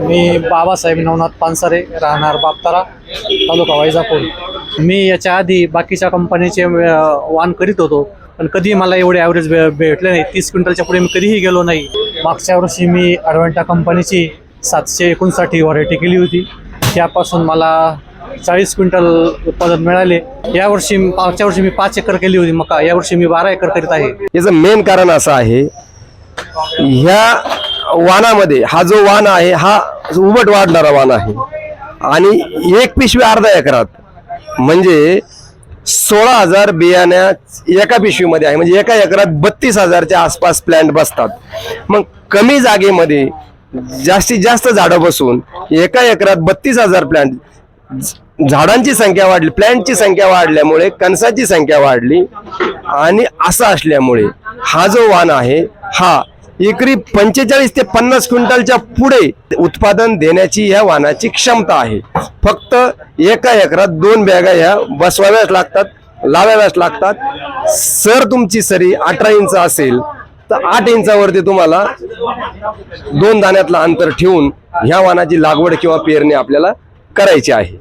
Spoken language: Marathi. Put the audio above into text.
मी बाबासाहेब नवनाथ पानसरे राहणार बापतारा तालुका वैजापूर. मी याच्या आधी बाकीच्या कंपनीचे वाण वाहन करीत होतो पण कधी मला एवढे ॲव्हरेज भे भेटले नाही. तीस क्विंटलच्या पुढे मी कधीही गेलो नाही. मागच्या वर्षी मी अडव्हेंटा कंपनीची सातशे एकोणसाठी व्हरायटी केली होती. त्यापासून मला चाळीस क्विंटल उत्पादन मिळाले. यावर्षी मागच्या वर्षी मी पाच एकर केली होती मका. यावर्षी मी बारा एकर करीत आहे. याचं मेन कारण असं आहे ह्या वाणामध्ये हा जो वाण आहे हा उबट वाढणारा वाण आहे. आणि एक पिशवी अर्धा एकरात. म्हणजे सोळा हजार बियाण्या एका पिशवीमध्ये आहे. म्हणजे एका एकरात बत्तीस हजारच्या आसपास प्लॅन्ट बसतात. मग कमी जागेमध्ये जास्तीत जास्त झाडं बसून एका एकरात बत्तीस हजार प्लॅन्ट झाडांची संख्या वाढली प्लॅन्टची संख्या वाढल्यामुळे कणसाची संख्या वाढली. आणि असं असल्यामुळे हा जो वाण आहे हा एकरी पंचेचाळीस ते पन्नास क्विंटलच्या पुढे उत्पादन देण्याची या वाहनाची क्षमता आहे. फक्त एका एकरात दोन बॅगा ह्या बसवाव्याच लागतात लावाव्याच लागतात. सर तुमची सरी अठरा इंच असेल तर आठ इंचावरती तुम्हाला दोन दाण्यातलं अंतर ठेवून ह्या वाहनाची लागवड किंवा पेरणी आपल्याला करायची आहे.